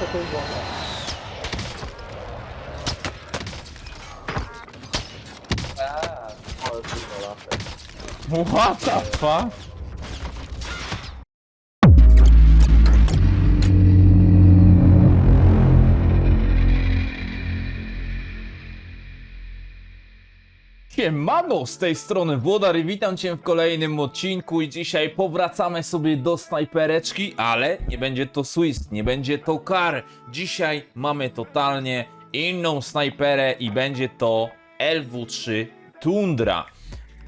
Ale kurwa lasę. What the fuck? Siemano, z tej strony Włodar i witam Cię w kolejnym odcinku i dzisiaj powracamy sobie do snajpereczki, ale nie będzie to Swiss, nie będzie to Kar. Dzisiaj mamy totalnie inną snajperę i będzie to LW3 Tundra.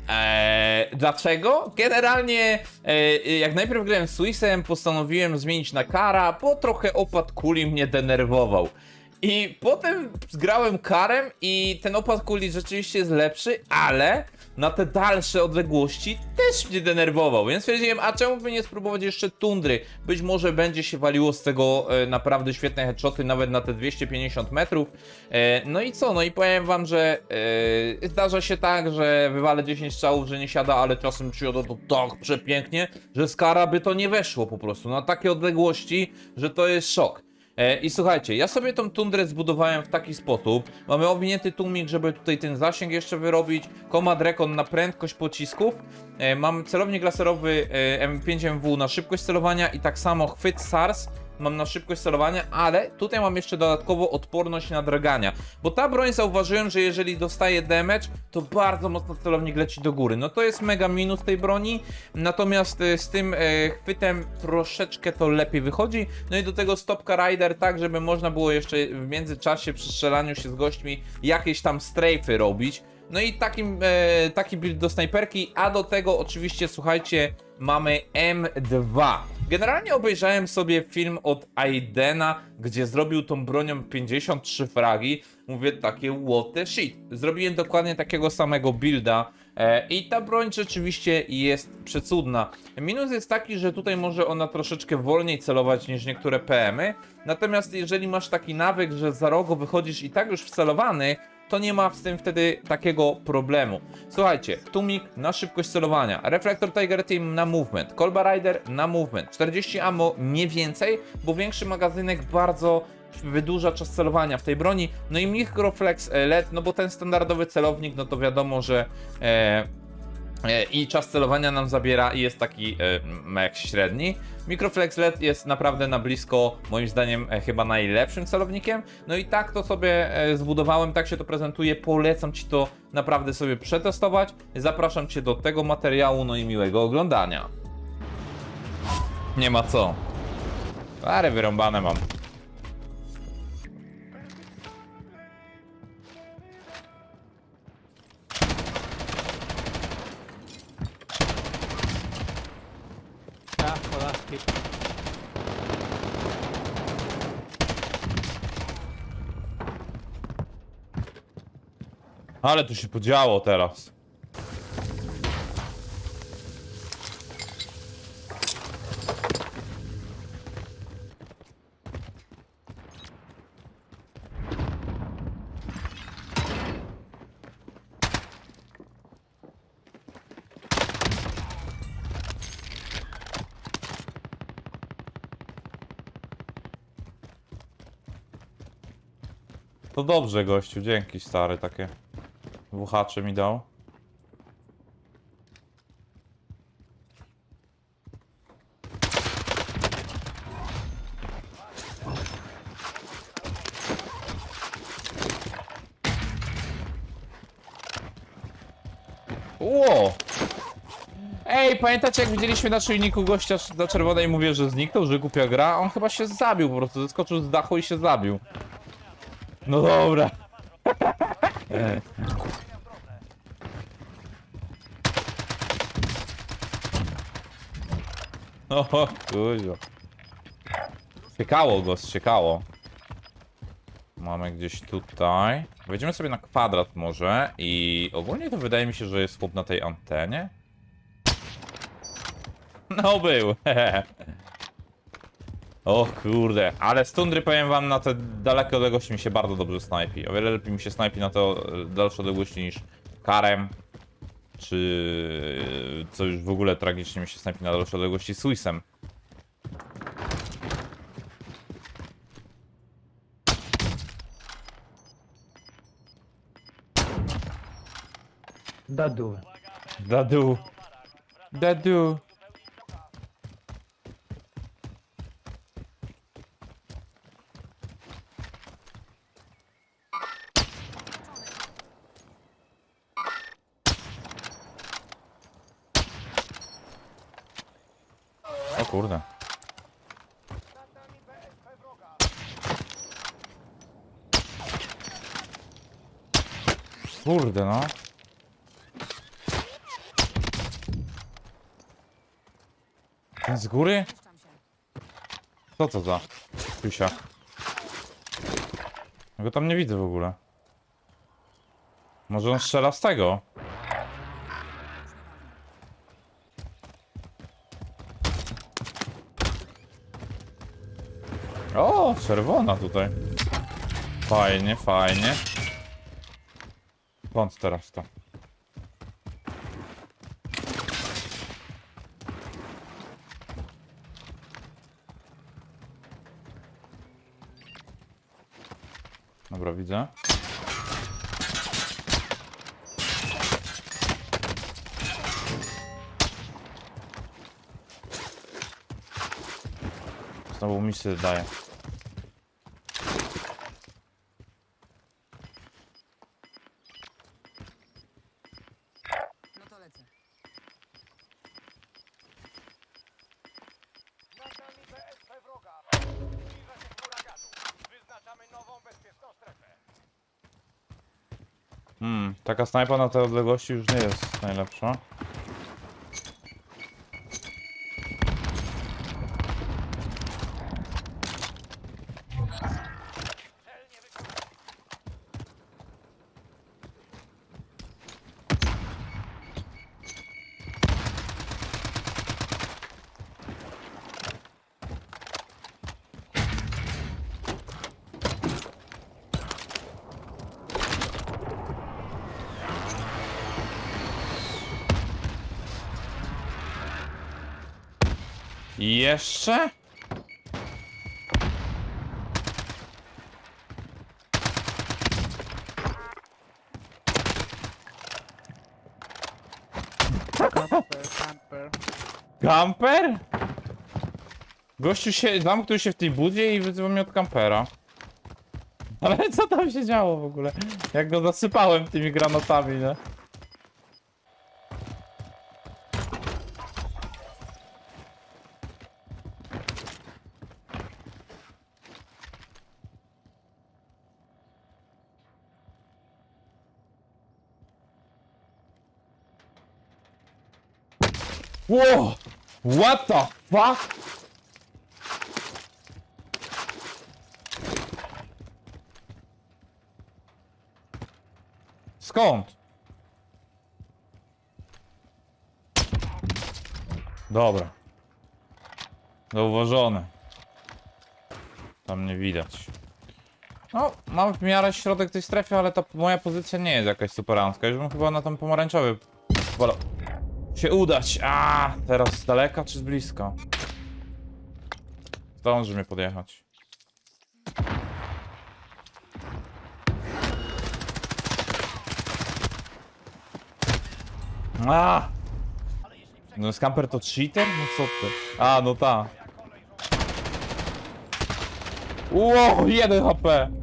Eee, dlaczego? Generalnie, e, jak najpierw grałem z Swissem, postanowiłem zmienić na Kara, bo trochę opad kuli mnie denerwował. I potem zgrałem karem i ten opad kuli rzeczywiście jest lepszy, ale na te dalsze odległości też mnie denerwował, więc stwierdziłem, a czemu by nie spróbować jeszcze tundry? Być może będzie się waliło z tego e, naprawdę świetne headshoty, nawet na te 250 metrów. E, no i co, no i powiem wam, że e, zdarza się tak, że wywalę 10 strzałów, że nie siada, ale czasem siada to tak przepięknie, że z kara by to nie weszło po prostu na takie odległości, że to jest szok. E, I słuchajcie, ja sobie tą tundrę zbudowałem w taki sposób. Mamy owinięty tłumik, żeby tutaj ten zasięg jeszcze wyrobić. Komad Recon na prędkość pocisków. E, Mam celownik laserowy e, M5MW na szybkość celowania i tak samo chwyt SARS mam na szybkość celowania, ale tutaj mam jeszcze dodatkowo odporność na drgania. Bo ta broń zauważyłem, że jeżeli dostaje damage, to bardzo mocno celownik leci do góry. No to jest mega minus tej broni, natomiast e, z tym e, chwytem troszeczkę to lepiej wychodzi. No i do tego stopka rider, tak żeby można było jeszcze w międzyczasie przy strzelaniu się z gośćmi jakieś tam strajfy robić. No i takim, e, taki build do snajperki, a do tego oczywiście, słuchajcie, mamy M2. Generalnie obejrzałem sobie film od Aidena, gdzie zrobił tą bronią 53 fragi. Mówię takie what the shit. Zrobiłem dokładnie takiego samego builda e, i ta broń rzeczywiście jest przecudna. Minus jest taki, że tutaj może ona troszeczkę wolniej celować niż niektóre PM-y. Natomiast jeżeli masz taki nawyk, że za rogo wychodzisz i tak już wcelowany, to nie ma z tym wtedy takiego problemu. Słuchajcie, Tumik na szybkość celowania, Reflektor Tiger Team na movement, Kolba Rider na movement, 40 ammo nie więcej, bo większy magazynek bardzo wydłuża czas celowania w tej broni, no i Microflex e, LED, no bo ten standardowy celownik, no to wiadomo, że e, i czas celowania nam zabiera i jest taki e, m, jak średni. Microflex LED jest naprawdę na blisko, moim zdaniem, e, chyba najlepszym celownikiem. No i tak to sobie e, zbudowałem, tak się to prezentuje. Polecam Ci to naprawdę sobie przetestować. Zapraszam Cię do tego materiału, no i miłego oglądania. Nie ma co. Pary wyrąbane mam. Kolaski. Ale tu się podziało teraz. To dobrze, gościu, dzięki stary, takie wuchacze mi dał. Ło! Ej, pamiętacie jak widzieliśmy na czujniku gościa na czerwonej mówię, że zniknął, że głupia gra? On chyba się zabił po prostu, zeskoczył z dachu i się zabił. No dobra. O, kurwa. Ciekało go, ciekało. Mamy gdzieś tutaj. Wejdziemy sobie na kwadrat może i ogólnie to wydaje mi się, że jest chłop na tej antenie. No był. O kurde, ale z tundry powiem wam na te dalekie odległości mi się bardzo dobrze snajpi. O wiele lepiej mi się snajpi na te dalsze odległości niż karem. Czy e, co już w ogóle tragicznie mi się snajpi na dalsze odległości Swissem. Dadu. Dadu. Dadu. Kurde. Kurde no. Ten z góry? Co to za Pysia? Ja go tam nie widzę w ogóle. Może on strzela z tego? O, czerwona tutaj. Fajnie, fajnie. Skąd teraz to? Dobra, widzę. Znowu mi się daje. Hmm, taka snajpa na tej odległości już nie jest najlepsza. Jeszcze? Kamper? Gościu się, zamknął się w tej budzie i wyzywał mnie od kampera. Ale co tam się działo w ogóle? Jak go zasypałem tymi granatami, nie? Whoa! What the fuck? Skąd? Dobra. Zauważone. Tam nie widać. No, mam w miarę środek tej strefy, ale ta moja pozycja nie jest jakaś superancka. Już bym chyba na ten pomarańczowy wolał się udać. A, teraz z daleka czy z bliska? Zdąży mnie podjechać. A! No scamper to cheater? No co ty? A, no ta. Wow, 1 HP.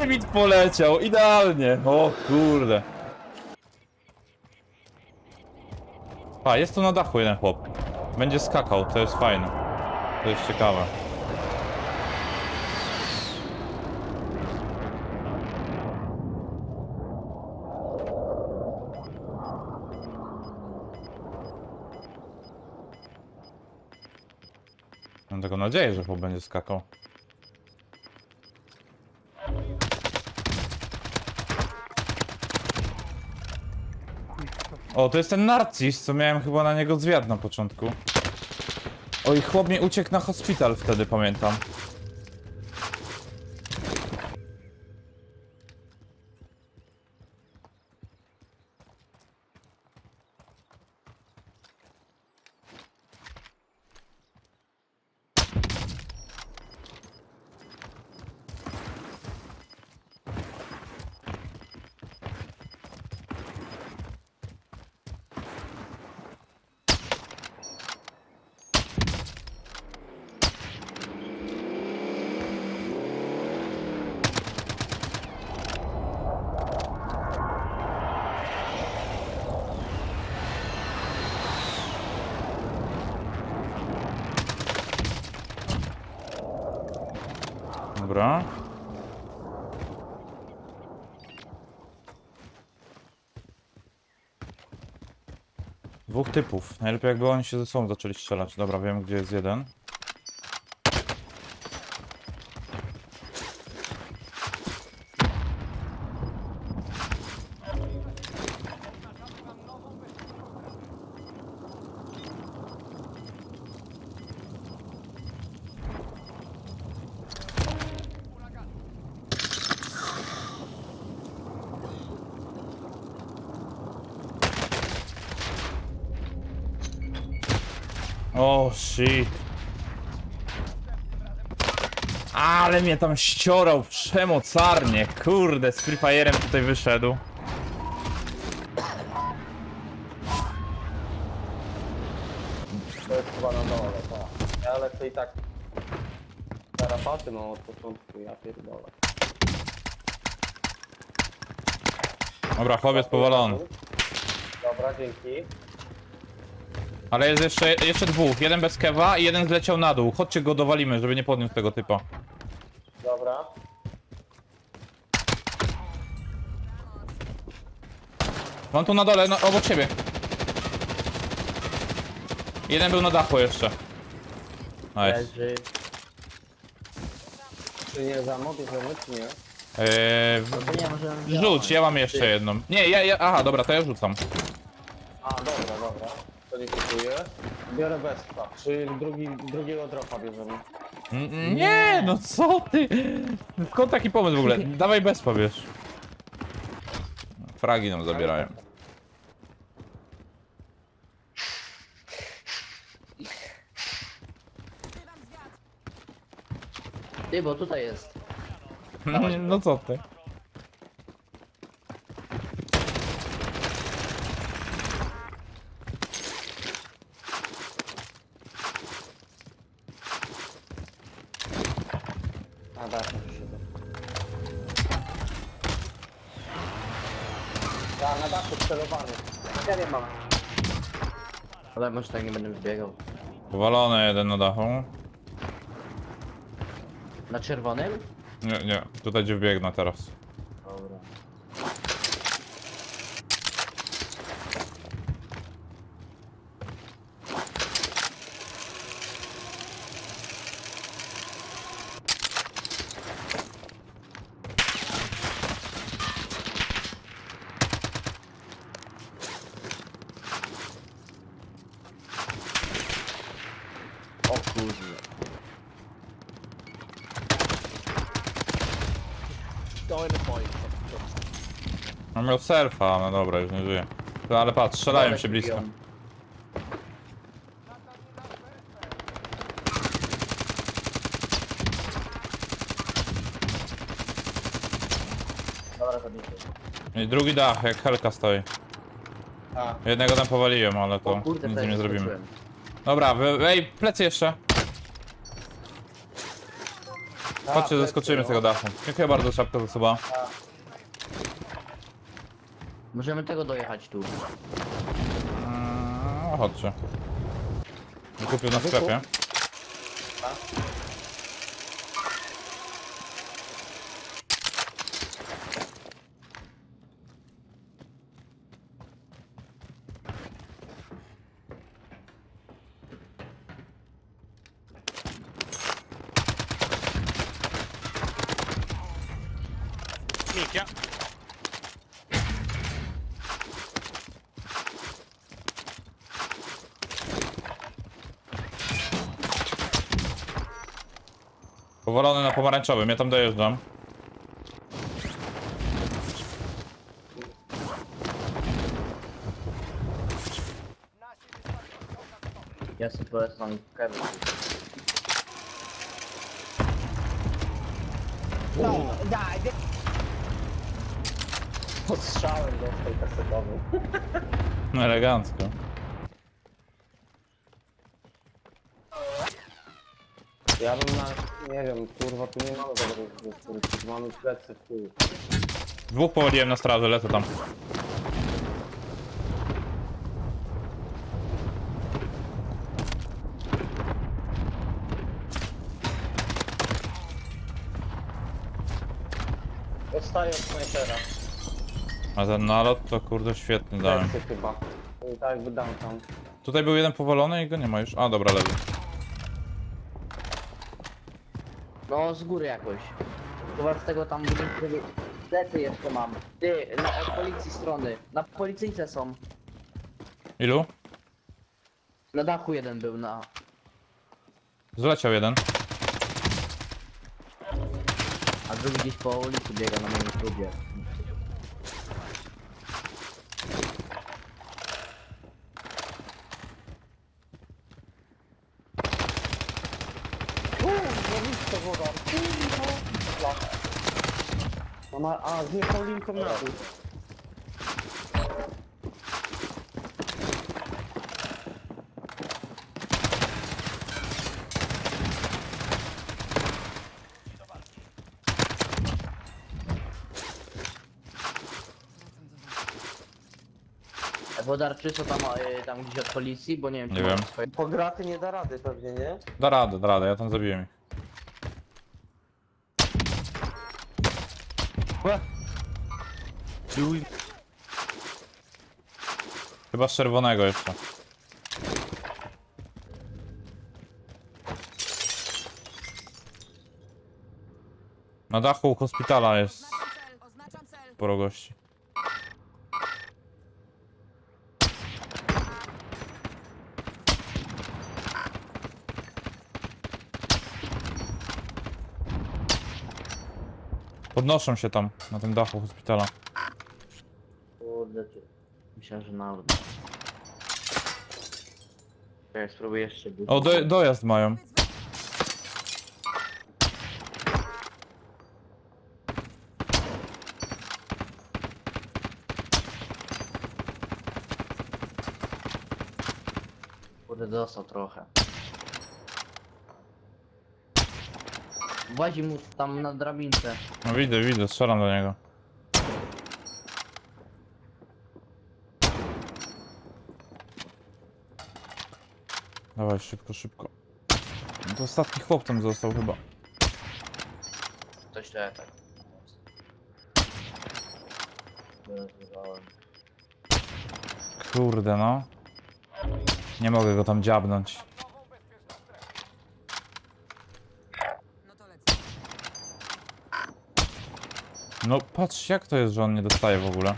Termit poleciał, idealnie. O kurde. A, jest tu na dachu jeden chłop. Będzie skakał, to jest fajne. To jest ciekawe. Mam taką nadzieję, że chłop będzie skakał. O, to jest ten Narcis, co miałem chyba na niego zwiat na początku. Oj, chłop mi uciekł na hospital wtedy, pamiętam. Dobra. Dwóch typów. Najlepiej jakby oni się ze sobą zaczęli strzelać. Dobra, wiem gdzie jest jeden. O, shit. Ale mnie tam ściorał przemocarnie. Kurde, z Free Fire'em tutaj wyszedł. To jest chyba na dole, tak. Ja lecę i tak. Tarapaty mam od początku, ja pierdolę. Dobra, chłopiec powalony. Dobra, dzięki. Ale jest jeszcze, jeszcze dwóch. Jeden bez kewa i jeden zleciał na dół. Chodźcie go dowalimy, żeby nie podniósł tego typa. Dobra. Mam tu na dole, no, obok siebie. Jeden był na dachu jeszcze. Nice. Leży. Czy nie za mody, czy nie? Eee, nie, możemy rzuć, ja mam jeszcze jedną. Nie, ja, ja, aha, dobra, to ja rzucam. A, dobra, dobra. Kupuję. Biorę Vespa, czyli drugi, drugiego dropa bierzemy. Nie, no co ty? Skąd taki pomysł w ogóle? Dawaj bez powiesz. Fragi nam zabierają. Ty, bo tutaj jest. No co ty? A, tak, siedzę. Ja na dachu celowany. Ja nie mam. Ale może tak nie będę wbiegał. Powalony jeden na dachu. Na czerwonym? Nie, nie, tutaj gdzie wbiegnę teraz. Dobra. O kurde. Mam miał surfa, no dobra, już nie żyje. No, ale patrz, strzelają się blisko. Dobra. I drugi dach, jak helka stoi. A, Jednego tam powaliłem, ale to O kurde, nic nie zrobimy. Dobra, wy, ej, plecy jeszcze. a, Chodźcie, plecy, zeskoczymy z no. tego dachu. Dziękuję bardzo, szapka za suba. Możemy tego dojechać tu. No, chodźcie. Kupił na sklepie. Powolony na pomarańczowym, ja tam dojeżdżam. Ja sobie polecam Kevin. Pod strzałem dostał kasetowy. No elegancko. Ja bym na... nie wiem, kurwa, tu nie mamy dobrych tu mamy plecy w tył. Dwóch powoliłem na straży, lecę tam. dostaję od snajpera. A ten nalot to kurde świetny dałem. Plecy chyba. I tak dam tam. Tutaj był jeden powalony i go nie ma już. A dobra, leży. No z góry jakoś. Chyba z tego tam budynku... Plecy jeszcze mam. Ty, na, od policji strony. Na policyjce są. Ilu? Na dachu jeden był, na... Zleciał jeden. A drugi gdzieś po ulicy biega na moim klubie. Ona, a, zjechał linką na dół. Wodar czysto tam, y, tam gdzieś od policji, bo nie wiem, czy Nie mają wiem. swoje... Po graty nie da rady pewnie, nie? Da radę, da radę, ja tam zabiłem ich. Chyba z czerwonego jeszcze. Na dachu hospitala jest sporo gości. Podnoszą się tam, na tym dachu hospitala. Kurde, ty. Myślałem, że nawet. Ja spróbuję jeszcze być. O, do, dojazd mają. Kurde, dostał trochę. Włazi mu tam na drabince. No widzę, widzę, strzelam do niego. Dawaj, szybko, szybko. No to ostatni chłop tam został chyba. Coś tak. tak. Kurde no. Nie mogę go tam dziabnąć. Nową bezpieczną strefę. No to lecę. No patrz jak to jest, że on nie dostaje w ogóle.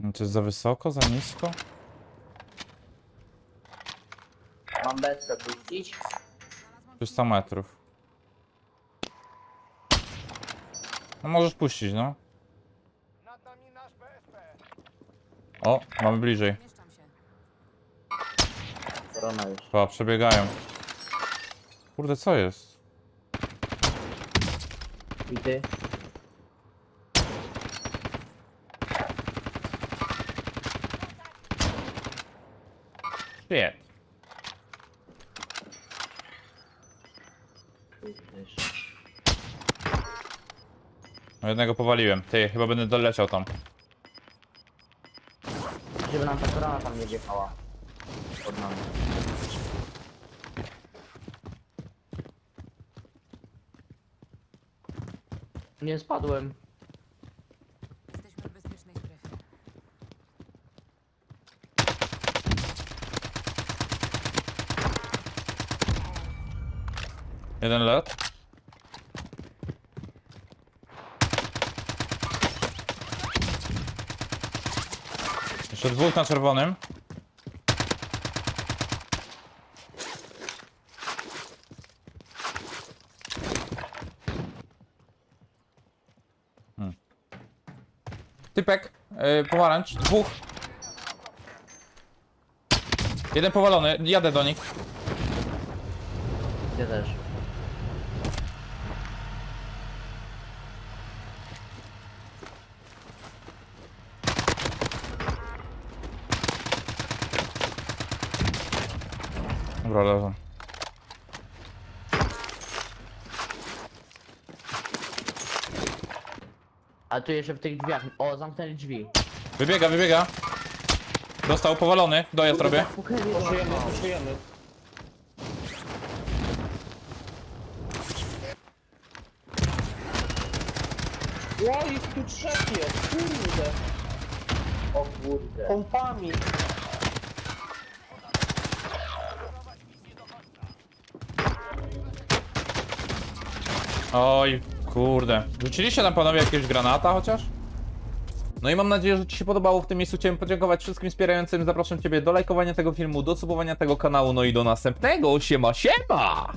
No, To jest za wysoko, za nisko? 'Mam bezkę puścić? 300 metrów. No możesz puścić, no. O, mamy bliżej. Mieszczam się. Korona już. Chyba przebiegają. Kurde, co jest? I ty? Shit. No jednego powaliłem. Ty, chyba będę doleciał tam. Żeby nam ta korona tam nie wjechała. Pod nami. Nie spadłem. Jesteśmy w bezpiecznej strefie. Jeden let. Jeszcze dwóch na czerwonym. Typek, yy, pomarańcz, dwóch. Jeden powalony, jadę do nich. Ja też. Dobra, leżą. A tu jeszcze w tych drzwiach. O, zamknęli drzwi. Wybiega, wybiega. Dostał powalony, dojazd robię. Poszujemy, poszujemy. O, tu trzech jest, kurde. O kurde. Pompami. Oj, kurde. Rzuciliście tam panowie jakiegoś granata chociaż? No i mam nadzieję, że Ci się podobało. W tym miejscu chciałem podziękować wszystkim wspierającym. Zapraszam Ciebie do lajkowania tego filmu, do subowania tego kanału, no i do następnego. Siema, siema!